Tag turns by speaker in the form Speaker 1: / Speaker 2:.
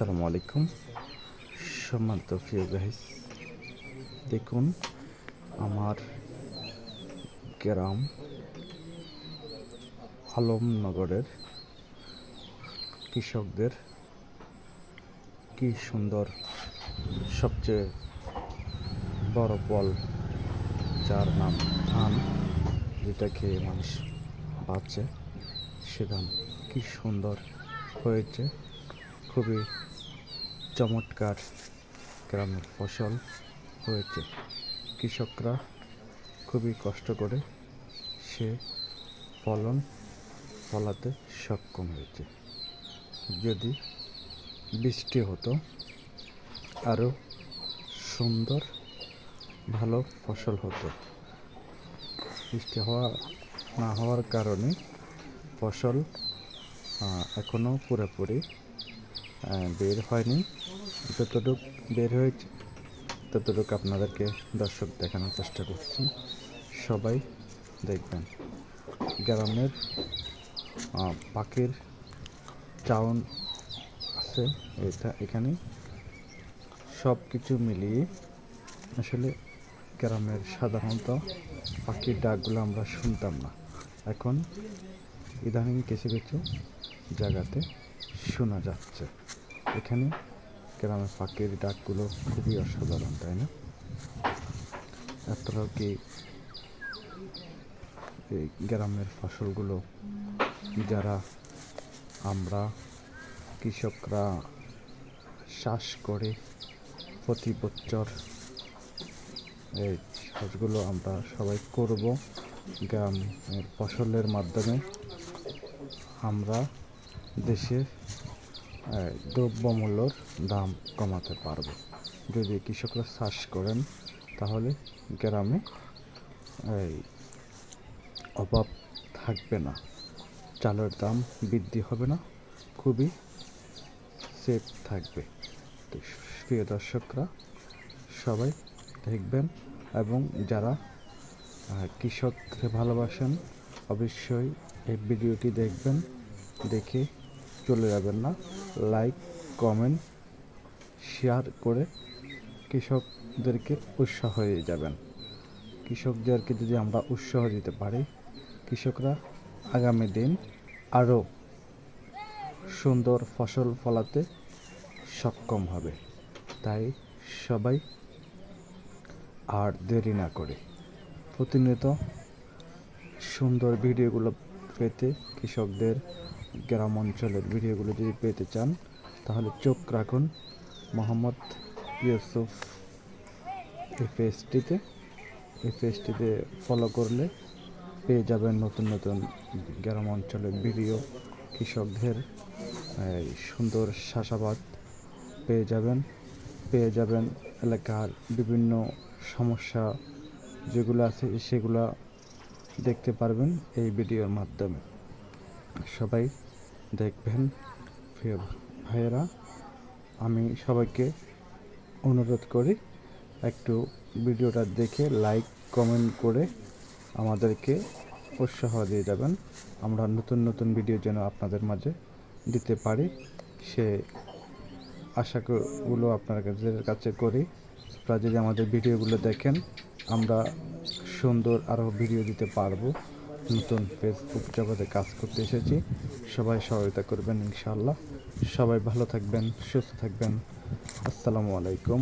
Speaker 1: আসসালামু আলাইকুম। সম্মানিত প্রিয় গাইস দেখুন আমার গ্রাম আলমনগরের কৃষকদের কি সুন্দর, সবচেয়ে বড় ফল যার নাম ধান, যেটা খেয়ে মানুষ বাঁচে, সে ধান কি সুন্দর হয়েছে, খুবই চমৎকার গ্রামের ফসল হয়েছে। কৃষকরা খুবই কষ্ট করে সে ফলন ফলাতে সক্ষম হয়েছে। যদি বৃষ্টি হতো, আরও সুন্দর ভালো ফসল হতো। বৃষ্টি হওয়া, না হওয়ার কারণে ফসল এখনও পুরোপুরি বের হয়নি। যতটুক বের হয়েছে, ততটুকু আপনাদেরকে দর্শক দেখানোর চেষ্টা করছি। সবাই দেখবেন, গ্রামের পাখির চাউন আছে, এটা এখানে। সব কিছু মিলিয়ে আসলে গ্রামের সাধারণত পাখির ডাকগুলো আমরা শুনতাম না। এখন ইদানিং কিছু কিছু জায়গাতে শোনা যাচ্ছে। এখানে গ্রামের পাখির ডাকগুলো খুবই অসাধারণ, তাই না? আপনারাও কি এই গ্রামের ফসলগুলো যারা আমরা কৃষকরা চাষ করে প্রতি বছর এই চাষগুলো আমরা সবাই করব গ্রামের ফসলের মাধ্যমে। আমরা দেশের দ্রব্যমূল্যর দাম কমাতে পারব। যদি কৃষকরা চাষ করেন, তাহলে গ্রামে এই অভাব থাকবে না। চালের দাম বৃদ্ধি হবে না, খুবই সেফ থাকবে। তো প্রিয় দর্শকরা, সবাই দেখবেন এবং যারা কৃষককে ভালোবাসেন, অবশ্যই এই ভিডিওটি দেখবেন, দেখে চলে যাবেন না। লাইক কমেন্ট শেয়ার করে কৃষকদেরকে উৎসাহ হয়ে যাবেন। কৃষকদেরকে যদি আমরা উৎসাহ দিতে পারি, কৃষকরা আগামী দিন আরও সুন্দর ফসল ফলাতে সক্ষম হবে। তাই সবাই আর দেরি না করে। প্রতিনিয়ত সুন্দর ভিডিওগুলো পেতে কৃষকদের গ্রাম অঞ্চলের ভিডিওগুলো যদি পেতে চান, তাহলে চোখ রাখুন মোহাম্মদ ইউসুফ এই পেজটিতে এই পেজটিতে ফলো করলে পেয়ে যাবেন নতুন নতুন গ্রাম অঞ্চলের ভিডিও। কৃষকদের সুন্দর চাষাবাদ পেয়ে যাবেন পেয়ে যাবেন এলাকার বিভিন্ন সমস্যা যেগুলো আছে সেগুলো দেখতে পারবেন এই ভিডিওর মাধ্যমে। সবাই দেখবেন। ভাইয়েরা, আমি সবাইকে অনুরোধ করি একটু ভিডিওটা দেখে লাইক, কমেন্ট করে আমাদেরকে উৎসাহ দিয়ে যাবেন। আমরা নতুন নতুন ভিডিও যেন আপনাদের মাঝে দিতে পারি, সে আশাগুলো আপনাদের কাছে করি। আপনারা যদি আমাদের ভিডিওগুলো দেখেন, আমরা সুন্দর আরও ভিডিও দিতে পারব। নতুন ফেসবুক জগতে কাজ করতে এসেছি। সবাই সহায়তা করবেন ইনশাআল্লাহ। সবাই ভালো থাকবেন, সুস্থ থাকবেন। আসসালামু আলাইকুম।